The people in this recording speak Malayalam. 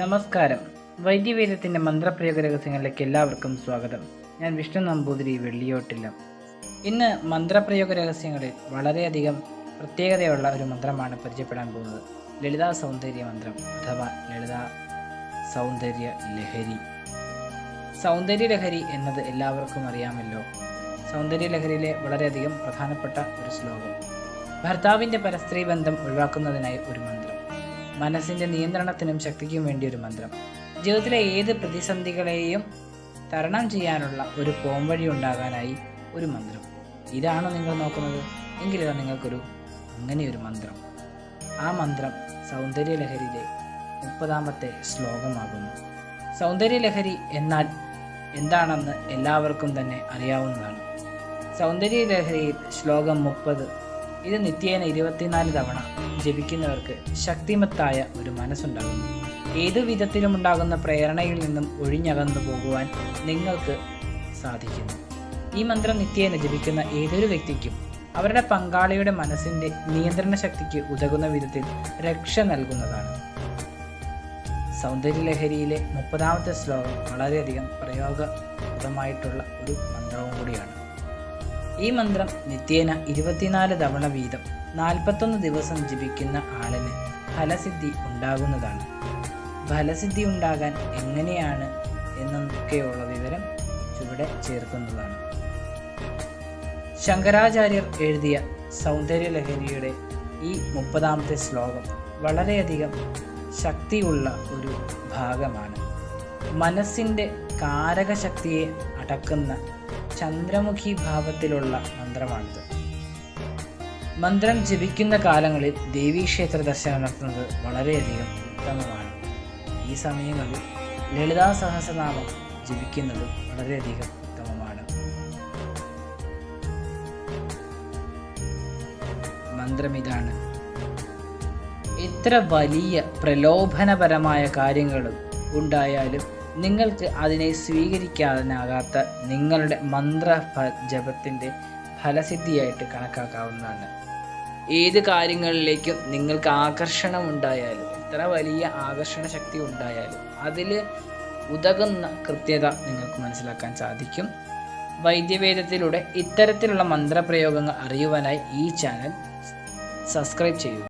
നമസ്കാരം. വൈദ്യവേദത്തിന്റെ മന്ത്രപ്രയോഗ രഹസ്യങ്ങളിലേക്ക് എല്ലാവർക്കും സ്വാഗതം. ഞാൻ വിഷ്ണു നമ്പൂതിരി വെള്ളിയോട്ടില്ല ഇന്ന് മന്ത്രപ്രയോഗ രഹസ്യങ്ങളിൽ വളരെയധികം പ്രത്യേകതയുള്ള ഒരു മന്ത്രമാണ് പരിചയപ്പെടാൻ പോകുന്നത്. ലളിതാ സൗന്ദര്യ മന്ത്രം അഥവാ ലളിതാ സൗന്ദര്യ ലഹരി. സൗന്ദര്യ ലഹരി എന്നത് എല്ലാവർക്കും അറിയാമല്ലോ. സൗന്ദര്യ ലഹരിയിലെ വളരെയധികം പ്രധാനപ്പെട്ട ഒരു ശ്ലോകം. ഭർത്താവിന്റെ പരസ്ത്രീ ബന്ധം ഒഴിവാക്കുന്നതിനായി ഒരു മന്ത്രം. മനസ്സിന്റെ നിയന്ത്രണത്തിനും ശക്തിക്കും വേണ്ടി ഒരു മന്ത്രം. ജീവിതത്തിലെ ഏത് പ്രതിസന്ധികളെയും തരണം ചെയ്യാനുള്ള ഒരു പോംവഴി ഉണ്ടാകാനായി ഒരു മന്ത്രം. ഇതാണ് നിങ്ങൾ നോക്കുന്നത്? എങ്കിലിതാ നിങ്ങൾക്കൊരു അങ്ങനെയൊരു മന്ത്രം. ആ മന്ത്രം സൗന്ദര്യലഹരിയിലെ മുപ്പതാമത്തെ ശ്ലോകമാകുന്നു. സൗന്ദര്യലഹരി എന്നാൽ എന്താണെന്ന് എല്ലാവർക്കും തന്നെ അറിയാവുന്നതാണ്. സൗന്ദര്യലഹരിയിൽ ശ്ലോകം മുപ്പത് ഇത് നിത്യേന ഇരുപത്തിനാല് തവണ ജപിക്കുന്നവർക്ക് ശക്തിമത്തായ ഒരു മനസ്സുണ്ടാകുന്നു. ഏതു വിധത്തിലും ഉണ്ടാകുന്ന പ്രേരണയിൽ നിന്നും ഒഴിഞ്ഞകന്നു പോകുവാൻ നിങ്ങൾക്ക് സാധിക്കുന്നു. ഈ മന്ത്രം നിത്യേന ജപിക്കുന്ന ഏതൊരു വ്യക്തിക്കും അവരുടെ പങ്കാളിയുടെ മനസ്സിന്റെ നിയന്ത്രണ ശക്തിക്ക് ഉതകുന്ന വിധത്തിൽ രക്ഷ നൽകുന്നതാണ്. സൗന്ദര്യലഹരിയിലെ മുപ്പതാമത്തെ ശ്ലോകം വളരെയധികം പ്രയോഗപ്രദമായിട്ടുള്ള ഒരു മന്ത്രം. ഈ മന്ത്രം നിത്യേന ഇരുപത്തിനാല് തവണ വീതം നാൽപ്പത്തൊന്ന് ദിവസം ജപിക്കുന്ന ആളിന് ഫലസിദ്ധി ഉണ്ടാകുന്നതാണ്. ഫലസിദ്ധി ഉണ്ടാകാൻ എങ്ങനെയാണ് എന്നൊക്കെയുള്ള വിവരം ചുവടെ ചേർക്കുന്നതാണ്. ശങ്കരാചാര്യർ എഴുതിയ സൗന്ദര്യലഹരിയുടെ ഈ മുപ്പതാമത്തെ ശ്ലോകം വളരെയധികം ശക്തിയുള്ള ഒരു ഭാഗമാണ്. മനസ്സിന്റെ കാരകശക്തിയെ അടക്കുന്ന ചന്ദ്രമുഖി ഭാവത്തിലുള്ള മന്ത്രമാണിത്. മന്ത്രം ജപിക്കുന്ന കാലങ്ങളിൽ ദേവീക്ഷേത്ര ദർശനം നടത്തുന്നത് വളരെയധികം ഉത്തമമാണ്. ഈ സമയങ്ങളിൽ ലളിതാ സഹസ്രനാമം ജപിക്കുന്നത് വളരെയധികം ഉത്തമമാണ്. മന്ത്രം ഇതാണ് എത്ര വലിയ പ്രലോഭനപരമായ കാര്യങ്ങളും ഉണ്ടായാലും നിങ്ങൾക്ക് അതിനെ സ്വീകരിക്കാനാകാത്ത നിങ്ങളുടെ മന്ത്ര ജപത്തിന്റെ ഫലസിദ്ധിയായിട്ട് കണക്കാക്കാവുന്നതാണ്. ഏത് കാര്യങ്ങളിലേക്കും നിങ്ങൾക്ക് ആകർഷണം ഉണ്ടായാലും എത്ര വലിയ ആകർഷണ ശക്തി ഉണ്ടായാലും അതിൽ ഉതകുന്ന കൃത്യത നിങ്ങൾക്ക് മനസ്സിലാക്കാൻ സാധിക്കും. വൈദ്യവേദത്തിലൂടെ ഇത്തരത്തിലുള്ള മന്ത്രപ്രയോഗങ്ങൾ അറിയുവാനായി ഈ ചാനൽ സബ്സ്ക്രൈബ് ചെയ്യൂ